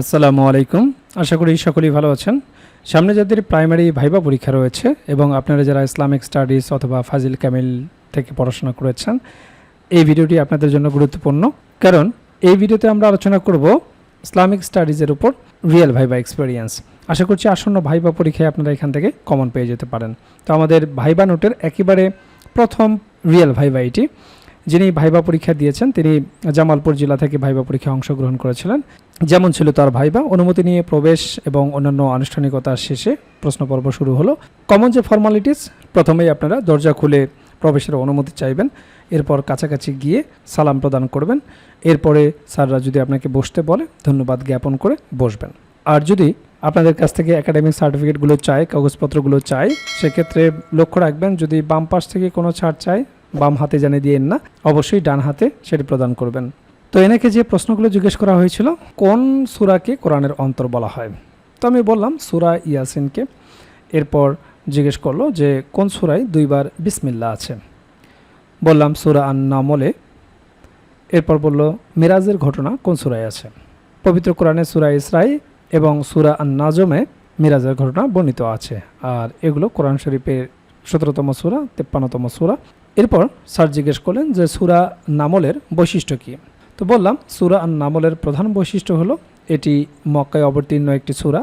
আসসালামু আলাইকুম। আশা করি সকলেই ভালো আছেন। সামনে যাদের প্রাইমারি ভাইবা পরীক্ষা রয়েছে এবং আপনারা যারা ইসলামিক স্টাডিজ অথবা ফাজিল ক্যামিল থেকে পড়াশোনা করেছেন, এই ভিডিওটি আপনাদের জন্য গুরুত্বপূর্ণ। কারণ এই ভিডিওতে আমরা আলোচনা করব ইসলামিক স্টাডিজের উপর রিয়েল ভাইবা এক্সপিরিয়েন্স আশা করছি আসন্ন ভাইবা পরীক্ষায় আপনারা এখান থেকে কমন পেয়ে যেতে পারেন। তো আমাদের ভাইবা নোটের একেবারে প্রথম রিয়েল ভাইবা এটি। যিনি ভাইবা পরীক্ষা দিয়েছেন, তিনি জামালপুর জেলা থেকে ভাইবা পরীক্ষায় অংশগ্রহণ করেছিলেন। যেমন ছিল তার ভাইবা। অনুমতি নিয়ে প্রবেশ এবং অন্যান্য আনুষ্ঠানিকতা শেষে প্রশ্ন পর্ব শুরু হলো। কমন যে ফর্মালিটিস প্রথমেই আপনারা দরজা খুলে প্রবেশের অনুমতি চাইবেন। এরপর কাছাকাছি গিয়ে সালাম প্রদান করবেন। এরপরে স্যাররা যদি আপনাকে বসতে বলে, ধন্যবাদ জ্ঞাপন করে বসবেন। আর যদি আপনাদের কাছ থেকে একাডেমিক সার্টিফিকেটগুলো চাই কাগজপত্রগুলো চাই সেক্ষেত্রে লক্ষ্য রাখবেন, যদি বাম পাশ থেকে কোনো ছাড় চাই বাম হাতে জানিয়ে দিয়েন না, অবশ্যই ডান হাতে সেটি প্রদান করবেন। তো এনাকে যে প্রশ্নগুলো জিজ্ঞেস করা হয়েছিল, কোন সুরাকে কোরআনের অন্তর বলা হয়? তো আমি বললাম, সুরা ইয়াসিনকে। এরপর জিজ্ঞেস করল যে, কোন সুরায় দুইবার বিসমিল্লা আছে? বললাম, সুরা আন নামলে এরপর বলল, মিরাজের ঘটনা কোন সুরায় আছে? পবিত্র কোরআনে সুরা ইসরাই এবং সুরা আন নাজমে মিরাজের ঘটনা বর্ণিত আছে। আর এগুলো কোরআন শরীফের সতেরোতম সুরা, তেপ্পান্নতম সুরা। এরপর স্যার জিজ্ঞেস করলেন যে সুরা নামলের বৈশিষ্ট্য কী? তো বললাম, সুরা আন নামলের প্রধান বৈশিষ্ট্য হলো এটি মক্কায় অবতীর্ণ একটি সুরা,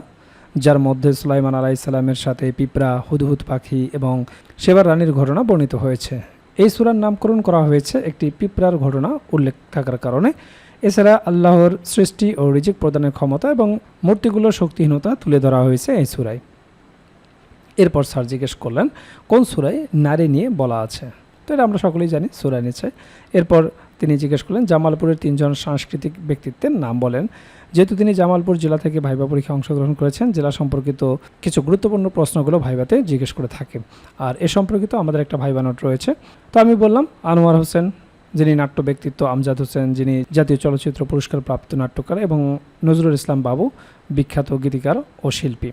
যার মধ্যে সুলাইমান আলাইসাল্লামের সাথে পিঁপড়া, হুদহুদ পাখি এবং সেবার রানীর ঘটনা বর্ণিত হয়েছে। এই সুরার নামকরণ করা হয়েছে একটি পিঁপড়ার ঘটনা উল্লেখ থাকার কারণে। এছাড়া আল্লাহর সৃষ্টি ও রিজিক প্রদানের ক্ষমতা এবং মূর্তিগুলোর শক্তিহীনতা তুলে ধরা হয়েছে এই সুরায়। এরপর স্যার জিজ্ঞেস করলেন, কোন সুরায় নারী নিয়ে বলা আছে? তো এটা আমরা সকলেই জানি সুরা নিচে। এরপর তিনি জিজ্ঞেস করলেন, জামালপুরের তিনজন সাংস্কৃতিক ব্যক্তিত্বের নাম বলেন। যেহেতু তিনি জামালপুর জেলা থেকে ভাইবা পরীক্ষা অংশগ্রহণ করেছেন, জেলা সম্পর্কিত কিছু গুরুত্বপূর্ণ প্রশ্নগুলো ভাইবাতে জিজ্ঞেস করে থাকে। আর এ সম্পর্কিত আমাদের একটা ভাইবা নোট রয়েছে। তো আমি বললাম, আনোয়ার হোসেন, যিনি নাট্য ব্যক্তিত্ব, আমজাদ হোসেন, যিনি জাতীয় চলচ্চিত্র পুরস্কার প্রাপ্ত নাট্যকার এবং নজরুল ইসলাম বাবু, বিখ্যাত গীতিকার ও শিল্পী।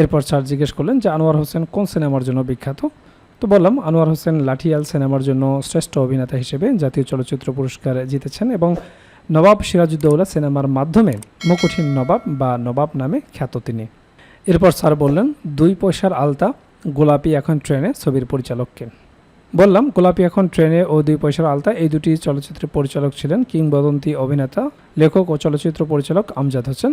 এরপর স্যার জিজ্ঞেস করলেন যে আনোয়ার হোসেন কোন সিনেমার জন্য বিখ্যাত? তো বললাম, আনোয়ার হোসেন লাঠিয়াল সিনেমার জন্য শ্রেষ্ঠ অভিনেতা হিসেবে জাতীয় চলচ্চিত্র পুরস্কার জিতেছেন এবং নবাব সিরাজউদ্দৌলা সিনেমার মাধ্যমে মুকুঠিন নবাব বা নবাব নামে খ্যাত তিনি। এরপর স্যার বললেন, দুই পয়সার আলতা, গোলাপি এখন ট্রেনে ছবির পরিচালককে। বললাম, গোলাপি এখন ট্রেনে ও দুই পয়সার আলতা, এই দুটি চলচ্চিত্রের পরিচালক ছিলেন কিংবদন্তি অভিনেতা, লেখক ও চলচ্চিত্র পরিচালক আমজাদ হোসেন।